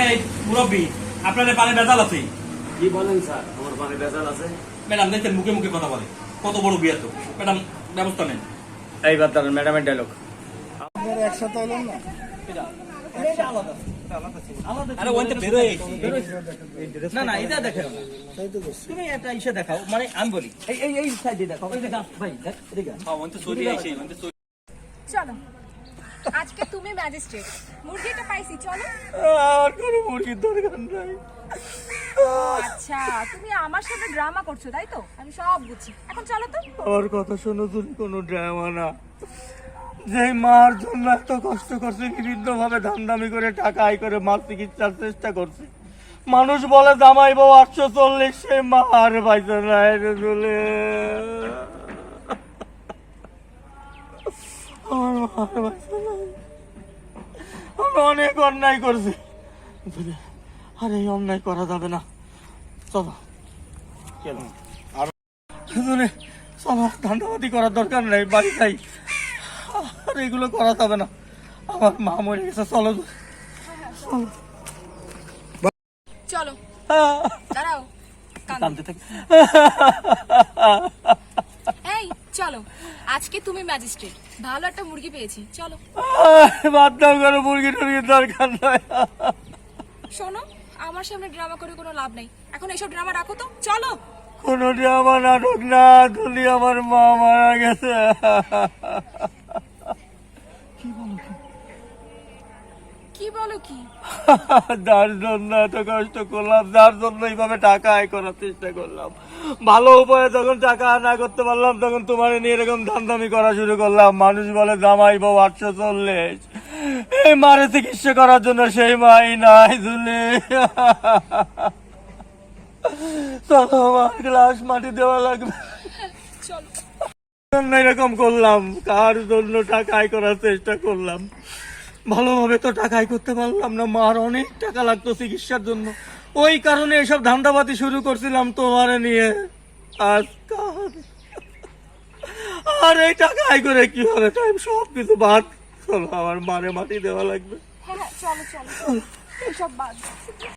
এই মুরব্বী আপনাদের পানি বেজাল আছে? কি বলেন স্যার? আমার পানি বেজাল আছে। ম্যাডাম দেখছেন মুখে মুখে কথা বলে। কত বড় বিয়ে তো। ম্যাডাম ব্যবস্থা নেন। এইবার দাঁড়ান ম্যাডামের ডায়লগ একসাথে হলাম না? আরে ওইটা বেরোয় না না এটা দেখেন। না তাই তো করছি। তুমি একটা ইসে দেখাও। মানে আমি বলি এই এই এই সাইডে দেখাও। এই দেখা ভাই দেখ এদিকে হ্যাঁ ওই তো সরি আইছে ওই তো সরি চলো। আজকে তুমি ম্যাজিস্ট্রেট। মুরগিটা পাইছি চলো। আর কোনো মুরগির দরকার নাই। আচ্ছা তুমি আমার সাথে ড্রামা করছ তাই তো? আমি সব বুঝছি। এখন চলো তো। আমার কথা শোনো তুমি কোনো ড্রামা না। যে মার জন্য এত কষ্ট করছে বিভিন্ন ভাবে ধান্দামি করে টাকা আয় করে মার চিকিৎসার চেষ্টা করছে। মানুষ বলে জামাই বউ আটশো চল্লিশ সে মার পাইছে না এটা চলে আমার মার অনেক অন্যায় করছি। আর এই অন্যায় করা যাবে না। চলো। চলো চলো ধান্দাবাদি করার দরকার নেই বাড়ি আর এগুলো করা যাবে না। আমার মা মরে গেছে চলো। চলো। দাঁড়াও। থাকি। এই চলো আজকে তুমি ম্যাজিস্ট্রেট। ভালো একটা মুরগি পেয়েছি চলো। বাদ দাও করে মুরগি টুরগির দরকার নয় শোনো আমার সামনে ড্রামা করে কোনো লাভ নেই। এখন এসব ড্রামা রাখো তো চলো। কোনো ড্রামা নাটক না তুলি আমার মা মারা গেছে। কি বলো কি? যার জন্য এত কষ্ট করলাম যার জন্য এইভাবে টাকা আয় করার চেষ্টা করলাম। ভালো উপায়ে যখন টাকা আনা করতে পারলাম তখন তোমার নিয়ে এরকম ধান্দামি করা শুরু করলাম। মানুষ বলে জামাই বউ আটশো চল্লিশ। এই মারে চিকিৎসা করার জন্য সেই মাই নাই ঝুলে চলো আমার গ্লাস মাটি দেওয়া লাগবে। চলো। এরকম করলাম। কার জন্য টাকা আয় করার চেষ্টা করলাম? ভালোভাবে তো টাকাই করতে পারলাম না, মার অনেক টাকা লাগতো চিকিৎসার জন্য। ওই কারণে এসব ধান্দাবাতি শুরু করছিলাম তোমার নিয়ে। আজকাল আর এই টাকা আয় করে কি হবে? টাইম সব কিছু বাদ। চলো, আমার মারে মাটি দেওয়া লাগবে। হ্যাঁ হ্যাঁ চলো চলো বাদ।